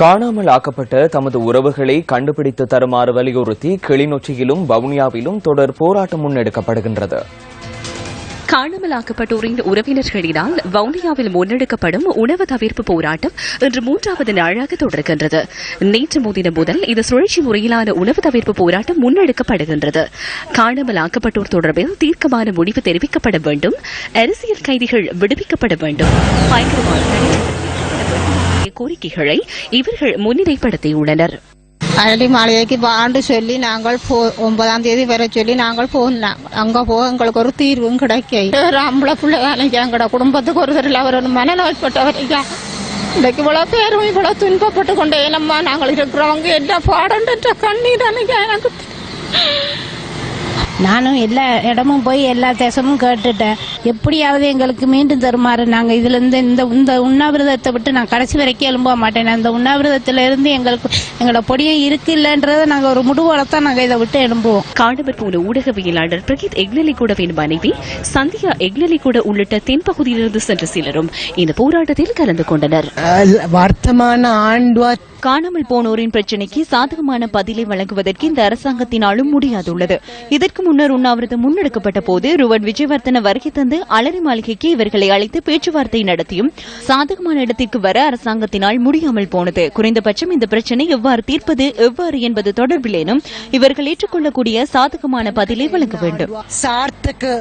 காணாமல் ஆக்கப்பட்ட தமது உறவுகளை கண்டுபிடித்து தருமாறு வலியுறுத்தி கிளிநொச்சியிலும் வவுனியாவிலும் தொடர் போராட்டம் முன்னெடுக்கப்படுகின்றது. காணாமலாக்கப்பட்டோரின் உறவினர்களினால் வவுனியாவில் முன்னெடுக்கப்படும் உணவு தவிர்ப்பு போராட்டம் இன்று மூன்றாவது நாளாக தொடர்கின்றது. நேற்று முதினம் முதல் இது சுழற்சி முறையிலான உணவு தவிர்ப்பு போராட்டம் முன்னெடுக்கப்படுகின்றது. காணாமலாக்கப்பட்டோர் தொடர்பில் தீர்க்கமான முடிவு தெரிவிக்கப்பட வேண்டும். அரசியல் கைதிகள் விடுவிக்கப்பட வேண்டும். பயங்கரவாத தடை கோரிக்கைகளை இவர்கள் முன்னிலைப்படுத்தியுள்ளனர். அரளி மாளிகைக்கு வாண்டு சொல்லி நாங்கள் போ ஒன்பதாம் தேதி வர சொல்லி நாங்கள் போனோம் அங்க போக எங்களுக்கு ஒரு தீர்வும் கிடைக்க. ஒரு ஆம்பளை பிள்ளை தானே எங்களோட குடும்பத்துக்கு ஒரு தெரியல அவர் ஒரு மனநோய்ப்பட்டவர் ஐயா இன்றைக்கு இவ்வளவு பேரும் இவ்வளவு துன்பப்பட்டு கொண்டே நம்ம நாங்கள் இருக்கிறவங்க என்ன பாடன்ற கண்ணீர் அன்னைக்கு எனக்கு நானும் எல்லா இடமும் போய் எல்லா தேசமும் கேட்டுட்டேன். எப்படியாவது எங்களுக்கு மீண்டும் தருமாறு நாங்க இதுல இருந்து இந்த இந்த உண்ணாவிரதத்தை விட்டு நான் கடைசி வரைக்கும் எழும்ப மாட்டேன். அந்த உண்ணாவிரதத்துல இருந்து எங்களுக்கு எங்களோட பொடியும் இருக்கு இல்லைன்றத நாங்க ஒரு முடிவோட தான் நாங்க இதை விட்டு எழும்புவோம். காணவர் போன ஊடகவியலாளர் பிரகீத் எக்னலிகூடவின் மனைவி சந்தியா எக்னலிகூட உள்ளிட்ட தென்பகுதியிலிருந்து சென்ற சிலரும் இந்த போராட்டத்தில் கலந்து கொண்டனர். வர்த்தமான ஆண்டு காணாமல் போனோரின் பிரச்சினைக்கு சாதகமான பதிலை வழங்குவதற்கு இந்த அரசாங்கத்தினாலும் முடியாதுள்ளது. இதற்கு முன்னர் உண்ணாவிரதம் முன்னெடுக்கப்பட்ட போது ருவன் விஜயவர்த்தன வருகை தந்து அலரி மாளிகைக்கு இவர்களை அழைத்து பேச்சுவார்த்தை நடத்தியும் சாதகமான இடத்திற்கு வர அரசாங்கத்தினால் முடியாமல் போனது. குறைந்தபட்சம் இந்த பிரச்சினை எவ்வாறு தீர்ப்பது எவ்வாறு என்பது தொடர்பிலேனும் இவர்கள் ஏற்றுக்கொள்ளக்கூடிய சாதகமான பதிலை வழங்க வேண்டும். சார்த்துக்கு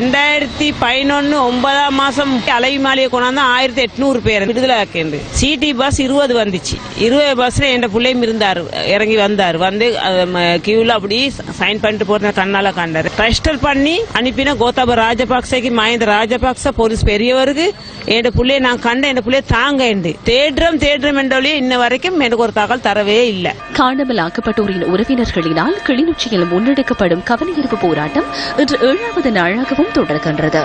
ரெண்டாயிரத்தி பதினொன்னு ஒன்பதாம் மாசம் அலை மாளிகை கொண்டாந்து ஆயிரத்தி எட்நூறு பேர் விடுதலை சீட்டி பஸ் இருபது வந்துச்சு. இருபது பஸ்ல என் பிள்ளையும் இருந்தாரு. இறங்கி வந்தாரு. வந்து கியூல அப்படி சைன் பண்ணிட்டு போற கண்ணால கண்டாரு. ரெஜிஸ்டர் பண்ணி அனுப்பின கோத்தாப ராஜபக்சேக்கு மஹிந்த ராஜபக்ச போலீஸ் பெரியவருக்கு என் பிள்ளைய நான் கண்ட என் பிள்ளைய தாங்க தேடுறோம் தேடுறோம் என்றொழிய இன்ன வரைக்கும் எனக்கு ஒரு தகவல் தரவே இல்லை. காணாமலாக்கப்பட்டோரின் உறவினர்களினால் கிளிநொச்சியில் முன்னெடுக்கப்படும் கவனஈர்ப்பு போராட்டம் இன்று ஏழாவது நாளாகவும் தொடர்கின்றது.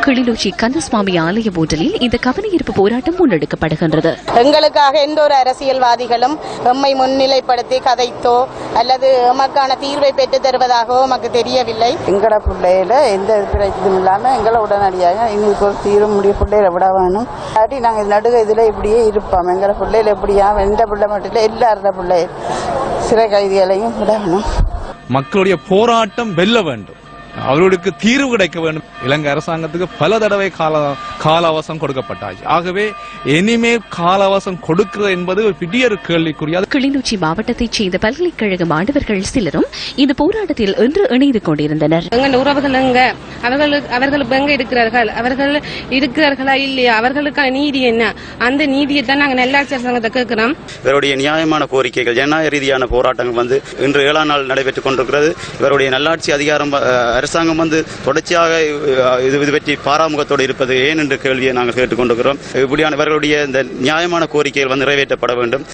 கிளிநொச்சி கந்தசுவாமி ஆலய மூடலில் இந்த கவனஈர்ப்பு போராட்டம் முன்னெடுக்கப்படுகின்றது. எங்களுக்காக எந்த ஒரு அரசியல்வாதிகளும் எம்மை முன்னிலைப்படுத்தி கதைத்தோ அல்லது எமக்கான தீர்வை பெற்றுத் தருவதாகவோ நமக்கு தெரியவில்லை. எங்கட பிள்ளையில எந்த பிரச்சனையும் இல்லாம எங்களை உடனடியாக எங்களுக்கு ஒரு தீர முடிய பிள்ளையில விட வேணும். இல்லாட்டி நாங்க நடுக இதுல இப்படியே இருப்போம். எங்கட பிள்ளையில எப்படியா எந்த பிள்ளை மட்டும் இல்லை எல்லாரோட பிள்ளை சிறை கைதிகளையும் விட வேணும். மக்களுடைய போராட்டம் வெல்ல வேண்டும். அவர்களுக்கு தீர்வு கிடைக்க வேண்டும். இலங்கை அரசாங்கத்துக்கு பல தடவை கால கால அவகாசம் கொடுக்கப்பட்டாச்சு. ஆகவே இனிமேல் கால அவகாசம் கொடுக்கிறது என்பது ஒரு பெரிய ஒரு கேள்விக்குரிய கிளிநொச்சி மாவட்டத்தைச் சேர்ந்த பல்கலைக்கழக மாணவர்கள் சிலரும் இந்த போராட்டத்தில் இன்று இணைந்து கொண்டிருந்தனர். எங்கள் உறவுகள் எங்க அவர்கள் அவர்கள் எங்க இருக்கிறார்கள் அவர்கள் இருக்கிறார்களா இல்லையா? அவர்களுக்கான நீதி என்ன? அந்த நீதியை தான் நாங்கள் நல்லாட்சி அரசாங்கத்தை கேட்கிறோம். இவருடைய நியாயமான கோரிக்கைகள் ஜனநாயக ரீதியான போராட்டங்கள் வந்து இன்று ஏழாம் நாள் நடைபெற்றுக் கொண்டிருக்கிறது. இவருடைய நல்லாட்சி அதிகாரம் அரசாங்கம் வந்து தொடர்ச்சியாக இது இது பற்றி பாராமுகத்தோடு இருப்பது ஏன் என்ற கேள்வியை நாங்கள் கேட்டுக்கொண்டிருக்கிறோம் இப்படியான இவர்களுடைய இந்த நியாயமான கோரிக்கைகள் வந்து நிறைவேற்றப்பட வேண்டும்.